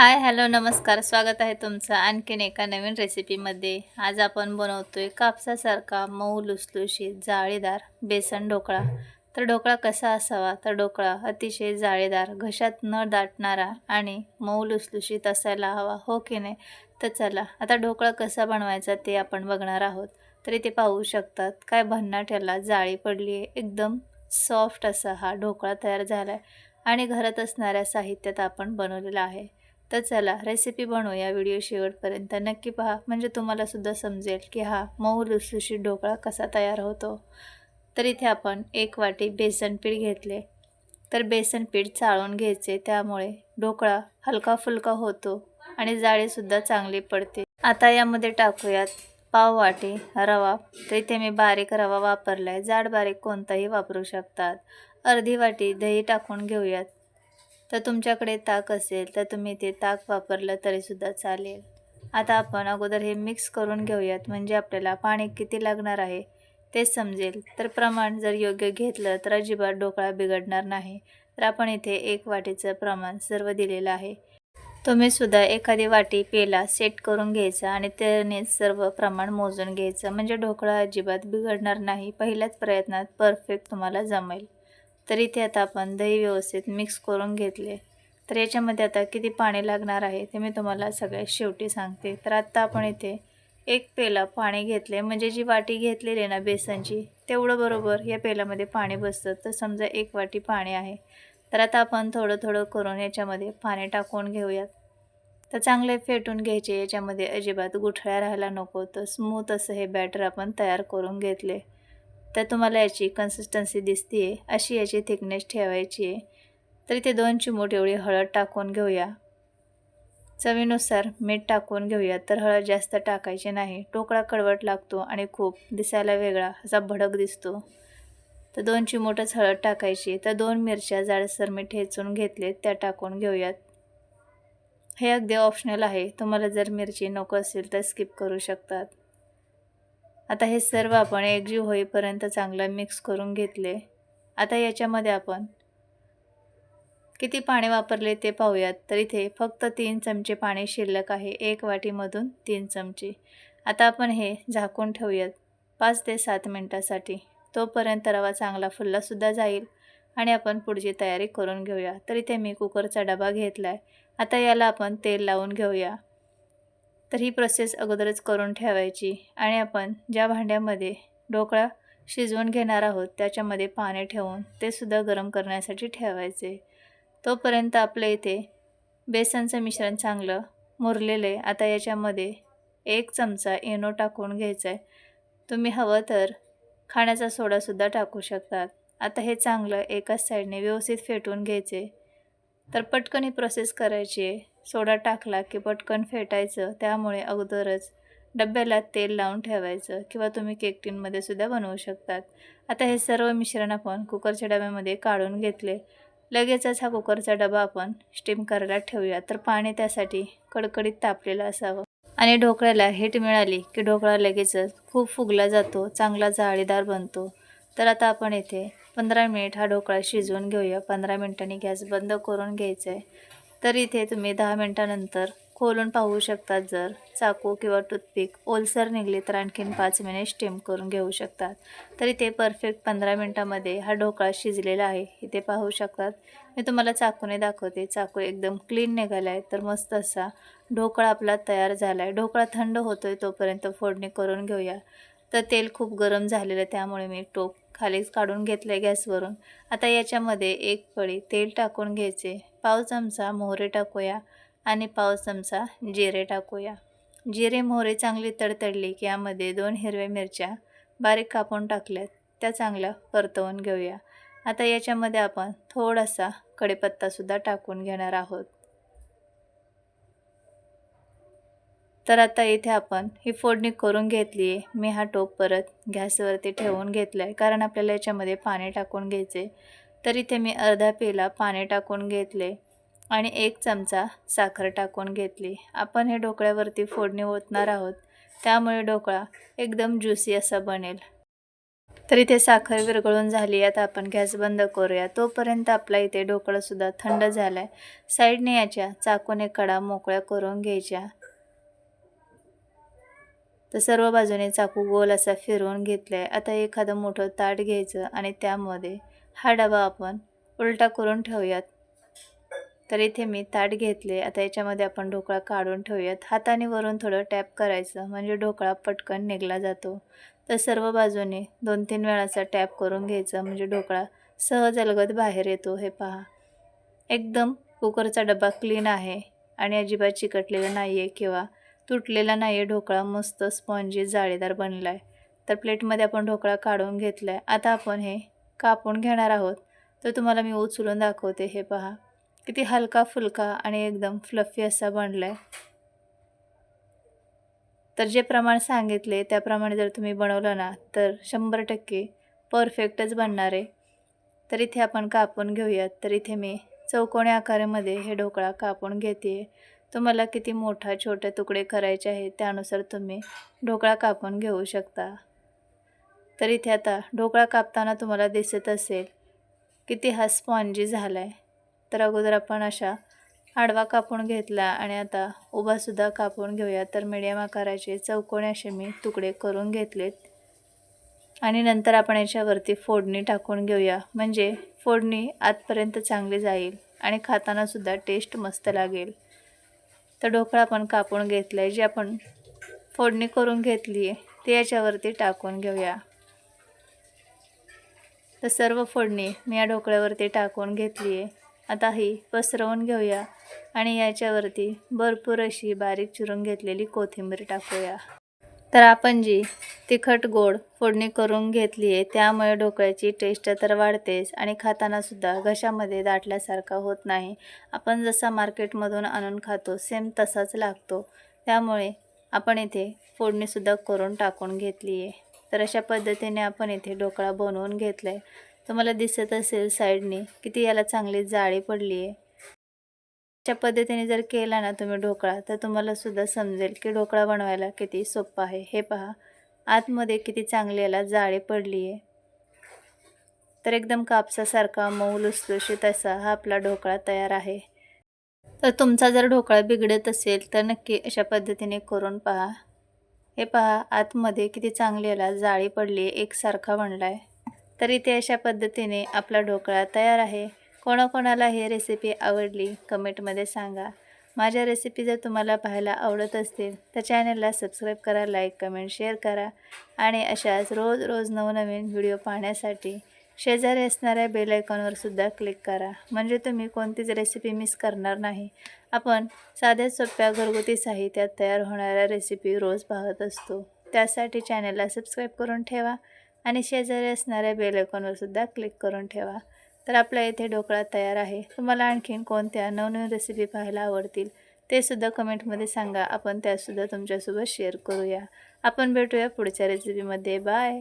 Hi hello नमस्कार. स्वागत आहे तुमचं आणखीन एका नवीन रेसिपीमध्ये. आज आपण बनवतोय कापसासारखा मऊ लुसलुशीत जाळीदार बेसन ढोकळा. तर ढोकळा कसा असावा? तर ढोकळा अतिशय जाळीदार घशात न दाटणारा आणि मऊ लुसलुशीत असायला हवा हो की नाही? तर चला आता ढोकळा कसा बनवायचा ते आपण बघणार आहोत. तर इथे पाहू शकतात काय भन्नाट्याला जाळी पडली आहे. एकदम सॉफ्ट असा हा ढोकळा तयार झाला आहे आणि घरात असणाऱ्या साहित्यात आपण बनवलेला आहे. तर चला रेसिपी बनवूया व्हिडिओ शेवटपर्यंत. नक्की पहा म्हणजे तुम्हालासुद्धा समजेल की हा मऊ लुसलुशीत ढोकळा कसा तयार होतो. तर इथे आपण एक वाटी बेसन पीठ घेतले. तर बेसन पीठ चाळून घ्यायचे त्यामुळे ढोकळा हलका फुलका होतो आणि जाळीसुद्धा चांगली पडते. आता यामध्ये टाकूयात पाव वाटी रवा. तर इथे मी बारीक रवा वापरला आहे जाड बारीक कोणताही वापरू शकतात. अर्धी वाटी दही टाकून घेऊयात. तर तुमच्याकडे ताक असेल तर तुम्ही ते ताक वापरलं तरीसुद्धा चालेल. आता आपण अगोदर हे मिक्स करून घेऊयात म्हणजे आपल्याला पाणी किती लागणार आहे ते समजेल. तर प्रमाण जर योग्य घेतलं तर अजिबात ढोकळा बिघडणार नाही. तर आपण इथे एक वाटीचं प्रमाण सर्व दिलेलं आहे. तुम्ही सुद्धा एखादी वाटी पेला सेट करून घ्यायचा आणि त्याने सर्व प्रमाण मोजून घ्यायचं. म्हणजे ढोकळा अजिबात बिघडणार नाही. पहिल्याच प्रयत्नात परफेक्ट तुम्हाला जमेल. तर इथे आता आपण दही व्यवस्थित मिक्स करून घेतले. तर याच्यामध्ये आता किती पाणी लागणार आहे ते मी तुम्हाला सगळ्यात शेवटी सांगते. तर आत्ता आपण इथे एक पेला पाणी घेतले. म्हणजे जी वाटी घेतलेली आहे ना बेसनची तेवढं बरोबर या पेलामध्ये पाणी बसतं. तर समजा एक वाटी पाणी आहे. तर आता आपण थोडं थोडं करून याच्यामध्ये पाणी टाकून घेऊयात. तर चांगले फेटून घ्यायचे. याच्यामध्ये अजिबात गुठळ्या राहायला नको. तर स्मूथ असं हे बॅटर आपण तयार करून घेतले. तर तुम्हाला याची कन्सिस्टन्सी दिसते आहे अशी याची थिकनेस ठेवायची आहे. तर इथे दोन चिमूट एवढी हळद टाकून घेऊया. चवीनुसार मीठ टाकून घेऊया. तर हळद जास्त टाकायची नाही. टोकळा कडवट लागतो आणि खूप दिसायला वेगळा असा भडक दिसतो. तर दोन चिमूटच हळद टाकायची. तर दोन मिरच्या जाडसर मी ठेचून घेतले त्या टाकून घेऊयात. हे अगदी ऑप्शनल आहे. तुम्हाला जर मिरची नको असेल तर स्किप करू शकतात. आता हे सर्व आपण एकजीव होईपर्यंत चांगलं मिक्स करून घेतले. आता याच्यामध्ये आपण किती पाणी वापरले ते पाहूयात. तर इथे फक्त तीन चमचे पाणी शिल्लक आहे. एक वाटीमधून तीन चमचे. आता आपण हे झाकून ठेवूयात. पाच ते सात मिनटासाठी. तोपर्यंत रवा चांगला फुल्लासुद्धा जाईल. आणि आपण पुढची तयारी करून घेऊया. तर इथे मी कुकरचा डबा घेतला आहे आता याला आपण तेल लावून घेऊया. तर ही प्रोसेस अगोदरच करून ठेवायची. आणि आपण ज्या भांड्यामध्ये ढोकळा शिजवून घेणार आहोत त्याच्यामध्ये पाणी ठेवून ते सुद्धा गरम करण्यासाठी ठेवायचे. तोपर्यंत आपल्या इथे बेसनचं मिश्रण चांगलं मुरलेलं आहे आता याच्यामध्ये एक चमचा इनो टाकून घ्यायचा आहे तुम्ही हवं तर खाण्याचा सोडासुद्धा टाकू शकतात आता हे चांगलं एकाच साईडने व्यवस्थित फेटून घ्यायचे. तर पटकन ही प्रोसेस करायची आहे. सोडा टाकला की पटकन फेटायचं. त्यामुळे अगोदरच डब्याला तेल लावून ठेवायचं किंवा तुम्ही केक टिनमध्ये सुद्धा बनवू शकतात. आता हे सर्व मिश्रण आपण कुकरच्या डब्यामध्ये काढून घेतले. लगेचच हा कुकरचा डबा आपण स्टीम करायला ठेवूया. तर पाणी त्यासाठी कडकडीत तापलेलं असावं. आणि ढोकळ्याला हिट मिळाली की ढोकळा लगेचच खूप फुगला जातो चांगला जाळीदार बनतो. तर आता आपण येथे पंधरा मिनिट हा ढोकळा शिजवून घेऊया. पंधरा मिनिटांनी गॅस बंद करून घ्यायचा आहे तर इथे तुम्ही दहा मिनटानंतर खोलून पाहू शकतात जर चाकू किंवा टूथपिक ओलसर निघले तर आणखीन पाच मिनिट स्टीम करून घेऊ शकतात. तर इथे परफेक्ट पंधरा मिनटामध्ये हा ढोकळा शिजलेला आहे. इथे पाहू शकतात. मी तुम्हाला चाकूने दाखवते. चाकू एकदम क्लीन निघाला आहे तर मस्त असा ढोकळा आपला तयार झाला आहे ढोकळा थंड होतो आहे तोपर्यंत फोडणी करून घेऊया. तर तेल खूप गरम झालेलं आहे. त्यामुळे मी टोप खालीच काढून घेतलं आहे गॅसवरून. आता याच्यामध्ये एक पळी तेल टाकून घ्यायचे. पाव चमचा मोहरे टाकूया आणि पाव चमचा जिरे टाकूया. जिरे मोहरे चांगले तडतडले की यामध्ये दोन हिरव्या मिरच्या बारीक कापून टाकल्यात. त्या चांगल्या परतवून घेऊया. आता याच्यामध्ये आपण थोडासा कढीपत्तासुद्धा टाकून घेणार आहोत. तर आता इथे आपण ही फोडणी करून घेतली आहे. मी हा टोप परत गॅसवरती ठेवून घेतला आहे कारण आपल्याला याच्यामध्ये पाणी टाकून घ्यायचे तर इथे मी अर्धा पेला पाणी टाकून घेतले आणि एक चमचा साखर टाकून घेतली. आपण हे ढोकळ्यावरती फोडणी ओतणार आहोत. त्यामुळे ढोकळा एकदम ज्युसी असा बनेल. तर इथे साखर विरघळून झाली. आता आपण गॅस बंद करूया. तोपर्यंत आपला इथे ढोकळासुद्धा थंड झाला आहे साईडने याच्या चाकूने कडा मोकळ्या करून घ्यायच्या. तर सर्व बाजूने चाकू गोल असा फिरवून घेतलाय. आता एखादं मोठं ताट घ्यायचं आणि त्यामध्ये हा डबा आपण उलटा करून ठेवूयात. तर इथे मी ताट घेतले. आता याच्यामध्ये आपण ढोकळा काढून ठेवूयात. हाताने वरून थोडं टॅप करायचं म्हणजे ढोकळा पटकन निघला जातो. तर सर्व बाजूने दोन तीन वेळाचा टॅप करून घ्यायचं म्हणजे ढोकळा सहज अलगद बाहेर येतो. हे पहा. एकदम कुकरचा डबा क्लीन आहे आणि अजिबात चिकटलेला नाही आहे किंवा तुटलेला नाही आहे ढोकळा मस्त स्पॉन्जी जाळीदार बनला आहे तर प्लेटमध्ये आपण ढोकळा काढून घेतला आहे आता आपण हे कापून घेणार आहोत तर तुम्हाला मी उचलून दाखवते. हे पहा किती हलका फुलका आणि एकदम फ्लफी असा बनला आहे तर जे प्रमाण सांगितले त्याप्रमाणे जर तुम्ही बनवलं ना तर शंभर टक्के परफेक्टच बनणार आहे. तर इथे आपण कापून घेऊयात. तर इथे मी चौकोनी आकारामध्ये हे ढोकळा कापून घेते. तुम्हाला किती मोठा छोटे तुकडे करायचे आहेत त्यानुसार तुम्ही ढोकळा कापून घेऊ शकता. तर इथे आता ढोकळा कापताना तुम्हाला दिसत असेल. किती हा स्पॉन्जी झाला आहे तर अगोदर आपण अशा आडवा कापून घेतला आणि आता उभासुद्धा कापून घेऊया. तर मिडियम आकाराचे चौकोनी असे मी तुकडे करून घेतलेत. आणि नंतर आपण याच्यावरती फोडणी टाकून घेऊया. म्हणजे फोडणी आतपर्यंत चांगली जाईल आणि खातानासुद्धा टेस्ट मस्त लागेल. तर ढोकळा आपण कापून घेतला आहे जी आपण फोडणी करून घेतली आहे ती याच्यावरती टाकून घेऊया. तर सर्व फोडणी मी या ढोकळ्यावरती टाकून घेतली आहे. आता ही पसरवून घेऊया आणि याच्यावरती भरपूर अशी बारीक चिरून घेतलेली कोथिंबीर टाकूया. तर आपण जी तिखट गोड फोडणी करून घेतली आहे त्यामुळे ढोकळ्याची टेस्ट तर वाढतेच आणि खातानासुद्धा घशामध्ये दाटल्यासारखा होत नाही. आपण जसा मार्केटमधून आणून खातो सेम तसाच लागतो. त्यामुळे आपण इथे फोडणीसुद्धा करून टाकून घेतली आहे. तर अशा पद्धतीने आपण इथे ढोकळा बनवून घेतला आहे तुम्हाला दिसत असेल साईडने किती याला चांगली जाळी पडली आहे. अशा पद्धतीने जर केला ना तुम्ही ढोकळा तर तुम्हाला सुद्धा समजेल की ढोकळा बनवायला किती सोपं आहे. हे पहा आतमध्ये किती चांगली याला जाळी पडली आहे. तर एकदम कापसासारखा मऊ लुसलुशीत असा हा आपला ढोकळा तयार आहे. तर तुमचा जर ढोकळा बिघडत असेल तर नक्की अशा पद्धतीने करून पहा. हे पहा आतमध्ये किती चांगली याला जाळी पडली एकसारखा बनला आहे तर इथे अशा पद्धतीने आपला ढोकळा तयार आहे. कोणाकोणाला ही रेसिपी आवडली कमेंटमध्ये सांगा. माझ्या रेसिपी जर तुम्हाला पाहायला आवडत असतील तर चॅनलला सबस्क्राईब करा लाईक कमेंट शेअर करा. आणि अशाच रोज रोज नवनवीन व्हिडिओ पाहण्यासाठी शेजारी असणाऱ्या बेल आयकॉनवर सुद्धा क्लिक करा. म्हणजे तुम्ही कोणतीच रेसिपी मिस करणार नाही. आपण साध्या सोप्या घरगुती साहित्यात तयार होणाऱ्या रेसिपी रोज पाहत असतो. त्यासाठी चॅनलला सबस्क्राईब करून ठेवा आणि शेजारी असणाऱ्या बेल आयकॉनवर सुद्धा क्लिक करून ठेवा. तर आपल्या इथे ढोकळा तयार आहे. तुम्हाला आणखीन कोणत्या नवनवीन रेसिपी पाहायला आवडतील ते सुद्धा कमेंटमध्ये सांगा. आपण त्यासुद्धा तुमच्यासोबत शेअर करूया. आपण भेटूया पुढच्या रेसिपीमध्ये बाय